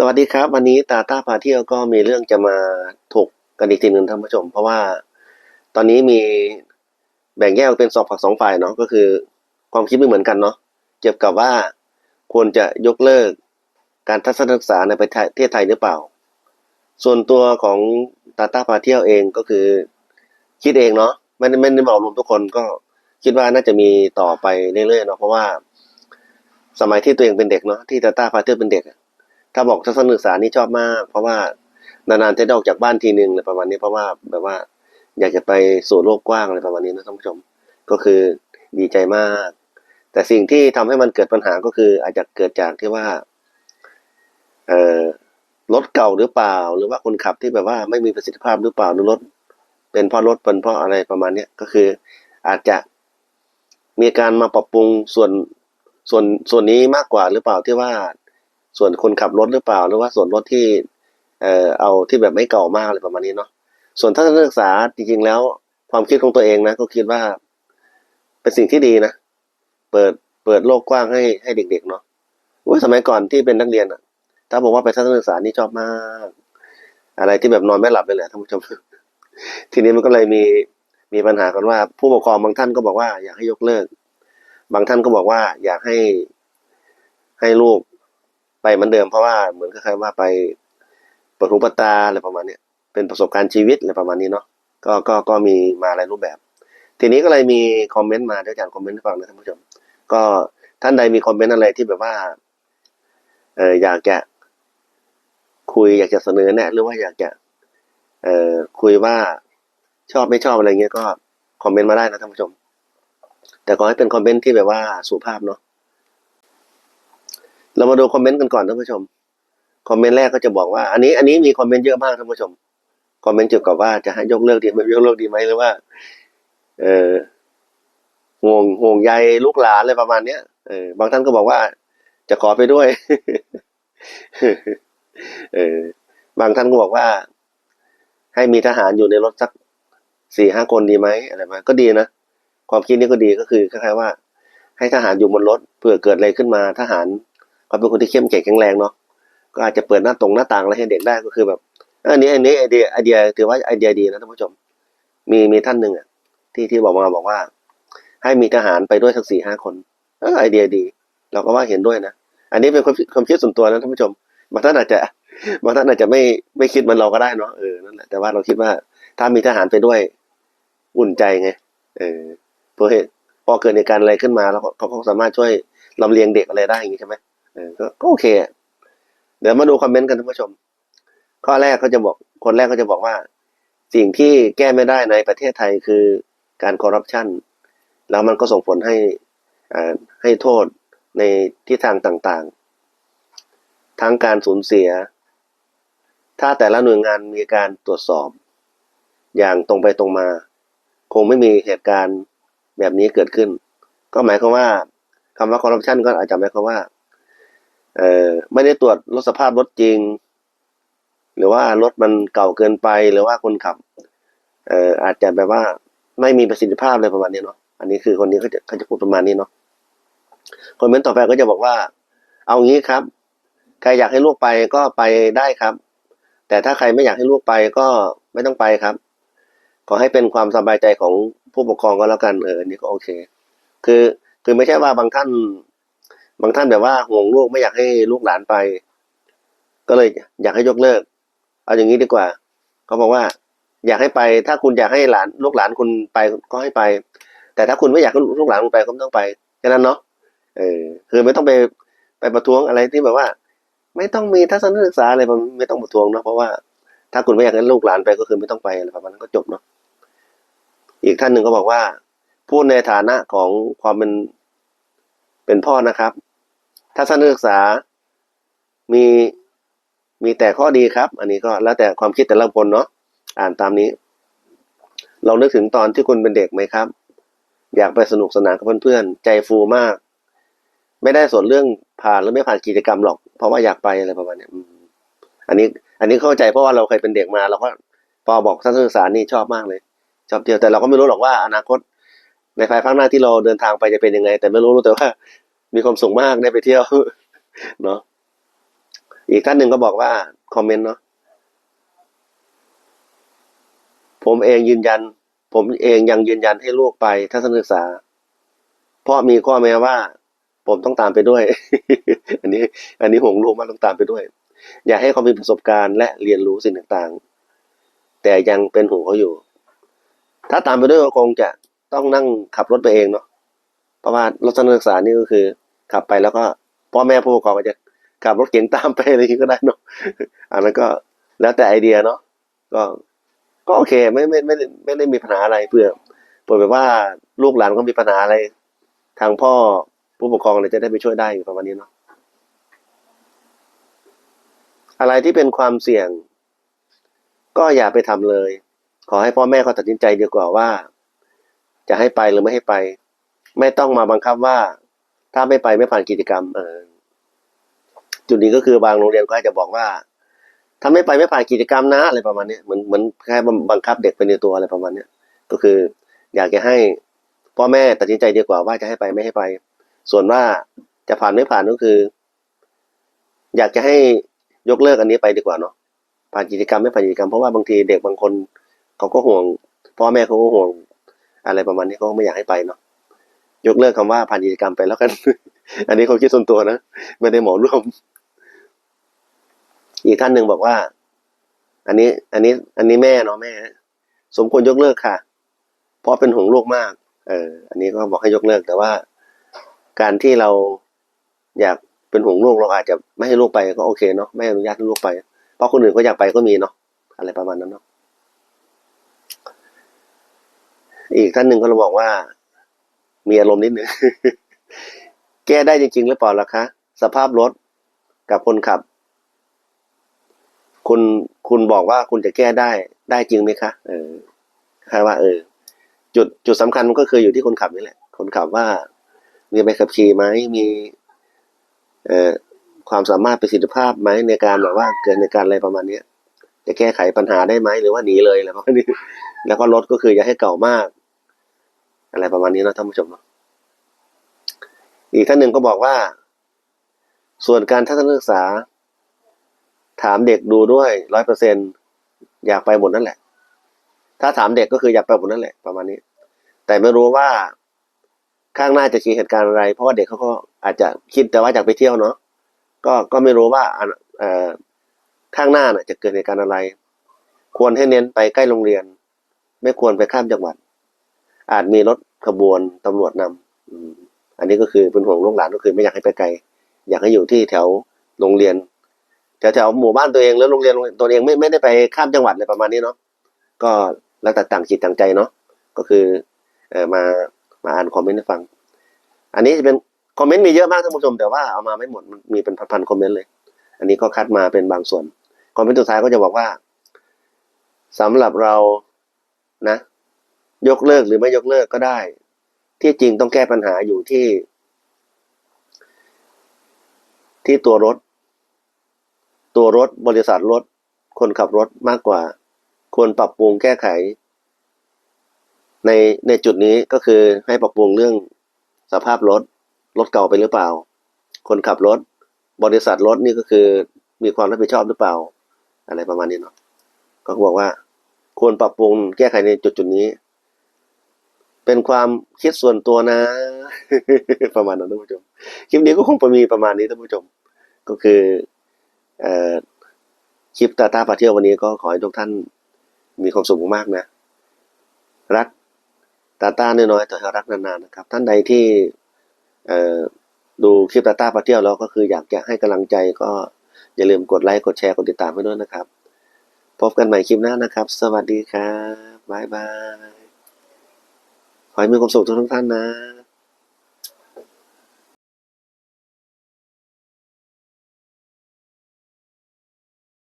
สวัสดีครับ วันนี้ตาต้าพาเที่ยวก็มีเรื่องจะมาถกกันอีกทีหนึ่งท่านผู้ชม เพราะว่าตอนนี้มีแบ่งแยกเป็นสองฝักสองฝ่ายเนาะก็คือ ความคิดไม่เหมือนกันเนาะเกี่ยวกับว่าควรจะยกเลิกการทัศนศึกษาในประเทศไทยหรือเปล่า ส่วนตัวของตาต้าพาเที่ยวเองก็คือ คิดเองเนาะไม่ได้ไม่ได้บอกรวมทุกคนก็คิดว่าน่าจะมีต่อไปเรื่อยๆเนาะเพราะว่า สมัยที่ตัวเองเป็นเด็กเนาะที่ตาต้าพาเที่ยวเป็นเด็กอะ ถ้าบอกทัศนศึกษานี่ชอบมาก เพราะว่านานๆจะได้ออกจากบ้านทีนึงอะไรประมาณนี้เพราะว่าแบบว่าอยากจะไปสู่โลกกว้างอะไรประมาณนี้นะท่านผู้ชม ก็คือดีใจมาก แต่สิ่งที่ทำให้มันเกิดปัญหาก็คือ อาจจะเกิดจากที่ว่า เอ่อรถเก่าหรือเปล่า หรือว่าคนขับที่แบบว่าไม่มีประสิทธิภาพหรือเปล่าหรือรถ เป็นเพราะรถเป็นเพราะอะไรประมาณเนี้ยก็คืออาจจะมีการมาปรับปรุงส่วนส่วนส่วนนี้มากกว่าหรือเปล่าที่ว่า ส่วนคนขับรถหรือเปล่าหรือว่าส่วนรถที่เอ่อเอาที่แบบไม่เก่ามากอะไรประมาณนี้เนาะส่วนทัศนศึกษาจริงๆแล้ว ความคิดของตัวเองนะก็คิดว่า เป็นสิ่งที่ดีนะเปิดเปิดโลกกว้างให้ให้เด็ก ๆ เนาะอุ้ยสมัยก่อนที่เป็นนักเรียนอะถ้าบอกว่าไปทัศนศึกษานี่ชอบมาก อะไรที่แบบนอนไม่หลับเลยแหละท่านผู้ชม ทีนี้มันก็เลยมีมีปัญหากันว่า ผู้ปกครองบางท่านก็บอกว่าอยากให้ยกเลิก บางท่านก็บอกว่า อยากให้ให้ลูก ไปเหมือนเดิมเพราะว่าเหมือนคล้ายๆว่าไปปฐมปตาอะไรประมาณนี้เป็นประสบการณ์ชีวิตอะไรประมาณนี้เนาะก็ก็ก็มีมาหลายรูปแบบ ทีนี้ก็เลยมีคอมเมนต์มาดี๋ยวอารคอมเมนต์ให้ฟังนะท่านผู้ชม ก็ท่านใดมีคอมเมนต์อะไรที่แบบว่าเอออยากจะคุยอยากจะเสนอแนะหรือว่าอยากจะเอ่อคุยว่าชอบไม่ชอบอะไรเงี้ยก็คอมเมนต์มาได้นะท่านผู้ชม แต่ขอให้เป็นคอมเมนต์ที่แบบว่าสุภาพเนาะ เรามาดูคอมเมนต์กันก่อนท่านผู้ชม คอมเมนต์แรกก็จะบอกว่า อันนี้อันนี้มีคอมเมนต์เยอะมากท่านผู้ชม คอมเมนต์เกี่ยวกับว่าจะให้ยกเลิกดีไหมยกเลิกดีไหมหรือว่า เออห่วงห่วงใยลูกหลานอะไรประมาณเนี้ยเออบางท่านก็บอกว่า จะขอไปด้วย เออบางท่านก็บอกว่า ให้มีทหารอยู่ในรถสักสี่ห้าคนดีไหมอะไรมาก็ดีนะความคิดนี้ก็ดีก็คือคล้ายๆว่า ให้ทหารอยู่บนรถเผื่อเกิดอะไรขึ้นมาทหาร เขาเป็นคนที่เข้มแข็งแข็งแรงเนาะก็อาจจะเปิดหน้าตรงหน้าต่างอะไรให้เด็กได้ก็คือแบบอันนี้อันนี้ไอเดียไอเดียถือว่าไอเดียดีนะท่านผู้ชม มีมีท่านหนึ่งอะที่ที่บอกมาบอกว่า ให้มีทหารไปด้วยสักสี่ห้าคนเออไอเดียดี เราก็ว่าเห็นด้วยนะอันนี้เป็นความความคิดส่วนตัวนะท่านผู้ชมบางท่านอาจจะบางท่านอาจจะไม่ไม่คิดมือนเราก็ได้เนาะเออนั่นแหละแต่ว่าเราคิดว่าถ้ามีทหารไปด้วยอุ่นใจไงเออเพราะเหตุพอเกิดเหตุการณ์อะไรขึ้นมาแล้วเขาสามารถช่วยลำเลียงเด็กอะไรได้อย่างนี้ใช่ไหม ก็ก็โอเค เดี๋ยวมาดูคอมเมนต์กันท่านผู้ชม ข้อแรกก็จะบอก คนแรกก็จะบอกว่า สิ่งที่แก้ไม่ได้ในประเทศไทยคือการคอร์รัปชันแล้วมันก็ส่งผลให้ให้โทษในทิศทางต่างๆ ทั้งการสูญเสีย ถ้าแต่ละหน่วยงานมีการตรวจสอบ อย่างตรงไปตรงมา คงไม่มีเหตุการณ์แบบนี้เกิดขึ้น ก็หมายความว่าคำว่าคอร์รัปชันก็อาจจะหมายความว่า เอ่อไม่ได้ตรวจรถสภาพรถจริง หรือว่ารถมันเก่าเกินไปหรือว่าคนขับ เอ่ออาจจะแบบว่าไม่มีประสิทธิภาพอะไรประมาณนี้เนาะอันนี้คือคนนี้เขาจะเขาจะพูดประมาณนี้เนาะคอมเมนต์ต่อไปก็จะบอกว่า เอางี้ครับ ใครอยากให้ลูกไปก็ไปได้ครับ แต่ถ้าใครไม่อยากให้ลูกไปก็ไม่ต้องไปครับ ขอให้เป็นความสบายใจของผู้ปกครองก็แล้วกันเออนนี้ก็โอเค คือคือไม่ใช่ว่าบางท่าน บางท่านแบบว่าห่วงลูกไม่อยากให้ลูกหลานไป ก็เลยอยากให้ยกเลิก เอาอย่างนี้ดีกว่า เขาบอกว่า อยากให้ไป ถ้าคุณอยากให้หลานลูกหลานคุณไปก็ให้ไป แต่ถ้าคุณไม่อยากให้ลูกหลานคุณไปก็ไม่ต้องไปแค่นั้นเนาะเออคือไม่ต้องไปไปประท้วงอะไรที่แบบว่า ไม่ต้องมีทัศนศึกษาอะไรมันไม่ต้องประท้วงเนาะเพราะว่าถ้าคุณไม่อยากให้ลูกหลานไปก็คือไม่ต้องไปอะไรประมาณนั้นก็จบเนาะอีกท่านหนึ่งก็บอกว่า พูดในฐานะของความเป็นเป็นพ่อนะครับ ทัศนศึกษา มีมีแต่ข้อดีครับ อันนี้ก็แล้วแต่ความคิดแต่ละคนเนาะอ่านตามนี้ลองนึกถึงตอนที่คุณเป็นเด็กไหมครับ อยากไปสนุกสนานกับเพื่อนๆ ใจฟูมาก ไม่ได้สนเรื่องผ่านหรือไม่ผ่านกิจกรรมหรอก เพราะว่าอยากไปอะไรประมาณนี้อันนี้ อันนี้เข้าใจเพราะว่าเราเคยเป็นเด็กมาเราก็พอบอกทัศนศึกษานี่ชอบมากเลย ชอบเที่ยวแต่เราก็ไม่รู้หรอกว่าอนาคต ในภายภาคหน้าที่เราเดินทางไปจะเป็นยังไง แต่ไม่รู้รู้แต่ว่า มีความสุขมากได้ไปเที่ยวเนาะอีกท่านหนึ่งก็บอกว่า คอมเมนต์เนาะผมเองยืนยัน ผมเองยังยืนยันให้ลูกไปทัศนศึกษา เพราะมีข้อแม้ว่า ผมต้องตามไปด้วย อันนี้ อันนี้ห่วงลูกมากต้องตามไปด้วย อยากให้เขามีประสบการณ์และเรียนรู้สิ่งต่างๆ แต่ยังเป็นห่วงเขาอยู่ ถ้าตามไปด้วยก็คงจะต้องนั่งขับรถไปเองเนาะ ราะว่ารถทัศนศึกษานี่ก็คือ ขับไปแล้วก็พ่อแม่ผู้ปกครองอาจจะขับรถเก๋งตามไปอะไรอย่างนี้ก็ได้เนาะอันนั้นก็แล้วแต่ไอเดียเนาะก็ก็โอเคไม่ไม่ไม่ได้ไม่ได้มีปัญหาอะไรเพื่อเผื่อแบบว่าลูกหลานก็มีปัญหาอะไร ทางพ่อผู้ปกครองเลยจะได้ไปช่วยได้อยู่ประมาณนี้เนาะอะไรที่เป็นความเสี่ยง ก็อย่าไปทำเลย ขอให้พ่อแม่เขาตัดสินใจดีกว่าว่า จะให้ไปหรือไม่ให้ไป ไม่ต้องมาบังคับว่า ถ้าไม่ไปไม่ผ่านกิจกรรม เออจุดนี้ก็คือบางโรงเรียนก็อาจจะบอกว่าถ้าไม่ไปไม่ผ่านกิจกรรมนะอะไรประมาณนี้เหมือนเหมือนแค่บังคับเด็กไปในตัวอะไรประมาณเนี้ยก็คือ อยากจะให้พ่อแม่ตัดสินใจดีกว่าว่าจะให้ไปไม่ให้ไป ส่วนว่าจะผ่านไม่ผ่านก็คือ อยากจะให้ยกเลิกอันนี้ไปดีกว่าเนาะผ่านกิจกรรมไม่ผ่านกิจกรรมเพราะว่าบางทีเด็กบางคนเขาก็ห่วงพ่อแม่เขาก็ห่วง อะไรประมาณนี้เขาไม่อยากให้ไปเนาะ ยกเลิกคำว่าผ่านกิจกรรมไปแล้วกัน อันนี้เขาคิดส่วนตัวนะไม่ได้หมอร่วม อีกท่านหนึ่งบอกว่า อันนี้ อันนี้ อันนี้แม่เนาะแม่ สมควรยกเลิกค่ะ เพราะเป็นห่วงลูกมาก เออ อันนี้ก็บอกให้ยกเลิกแต่ว่า การที่เราอยากเป็นห่วงลูกเราอาจจะไม่ให้ลูกไปก็โอเคเนาะไม่อนุญาตให้ลูกไป เพราะคนอื่นก็อยากไปก็มีเนาะอะไรประมาณนั้นเนาะอีกท่านหนึ่งก็เราบอกว่า มีอารมณ์นิดนึง แก้ได้จริง ๆ หรือเปล่าล่ะคะ สภาพรถกับคนขับ คุณคุณบอกว่าคุณจะแก้ได้ได้จริงไหมคะเออคาว่า เออ จุดจุดสำคัญมันก็คืออยู่ที่คนขับนี่แหละ คนขับว่า มีใบขับขี่ไหมมี เอ่อความสามารถประสิทธิภาพไหมในการแบบว่าเกิดในการอะไรประมาณเนี้ยจะแก้ไขปัญหาได้ไหมหรือว่าหนีเลยอะไรประมาณนี้แล้วก็รถก็คืออย่าให้เก่ามาก อะไรประมาณนี้นะท่านผู้ชมเนาะอีกท่านหนึ่งก็บอกว่า ส่วนการทัศนศึกษา ถามเด็กดูด้วยร้อยเปอร์เซ็นอยากไปหมดนั่นแหละ ถ้าถามเด็กก็คืออยากไปหมดนั่นแหละประมาณนี้ แต่ไม่รู้ว่าข้างหน้าจะมีเหตุการณ์อะไร เพราะว่าเด็กเขาก็อาจจะคิดแต่ว่าอยากไปเที่ยวเนาะก็ก็ไม่รู้ว่าเอ่อข้างหน้าน่ะจะเกิดเหตุการณ์อะไร ควรให้เน้นไปใกล้โรงเรียน ไม่ควรไปข้ามจังหวัด อาจมีรถขบวนตำรวจนำอืมอันนี้ก็คือเป็นห่วงลูกหลานก็คือไม่อยากให้ไปไกล อยากให้อยู่ที่แถวโรงเรียนแถวแถวหมู่บ้านตัวเองหรือโรงเรียนตัวเองไม่ไม่ได้ไปข้ามจังหวัดอะไรประมาณนี้เนาะก็แล้วแต่ต่างจิตต่างใจเนาะก็คือเออมามาอ่านคอมเมนต์ให้ฟัง อันนี้จะเป็นคอมเมนต์มีเยอะมากท่านผู้ชมแต่ว่าเอามาไม่หมดมันมีเป็นพันๆคอมเมนต์เลย อันนี้ก็คัดมาเป็นบางส่วนคอมเมนต์สุดท้ายก็จะบอกว่าสำหรับเรานะ ยกเลิกหรือไม่ยกเลิกก็ได้ ที่จริงต้องแก้ปัญหาอยู่ที่ ที่ตัวรถ ตัวรถบริษัทรถ คนขับรถมากกว่า ควรปรับปรุงแก้ไข ในในจุดนี้ก็คือให้ปรับปรุงเรื่องสภาพรถ รถเก่าไปหรือเปล่า คนขับรถ บริษัทรถนี่ก็คือมีความรับผิดชอบหรือเปล่า อะไรประมาณนี้เนาะก็บอกว่าควรปรับปรุงแก้ไขในจุดจุดนี้ เป็นความคิดส่วนตัวนะ ประมาณนั้นท่านผู้ชมคลิปนี้ก็คงจะมีประมาณนี้ท่านผู้ชม ก็คือเอ่อคลิปตาตาพาเที่ยววันนี้ก็ขอให้ทุกท่านมีความสุขมากนะ รักตาตาน้อยๆแต่ให้รักนานๆนะครับ ท่านใดที่เอ่อดูคลิปตาตาพาเที่ยวแล้วก็คืออยากจะให้กำลังใจก็อย่าลืมกดไลค์กดแชร์กดติดตามให้ด้วยนะครับ พบกันใหม่คลิปหน้านะครับ สวัสดีครับบ๊ายบาย ขอให้มีความสุขทุกท่านนะ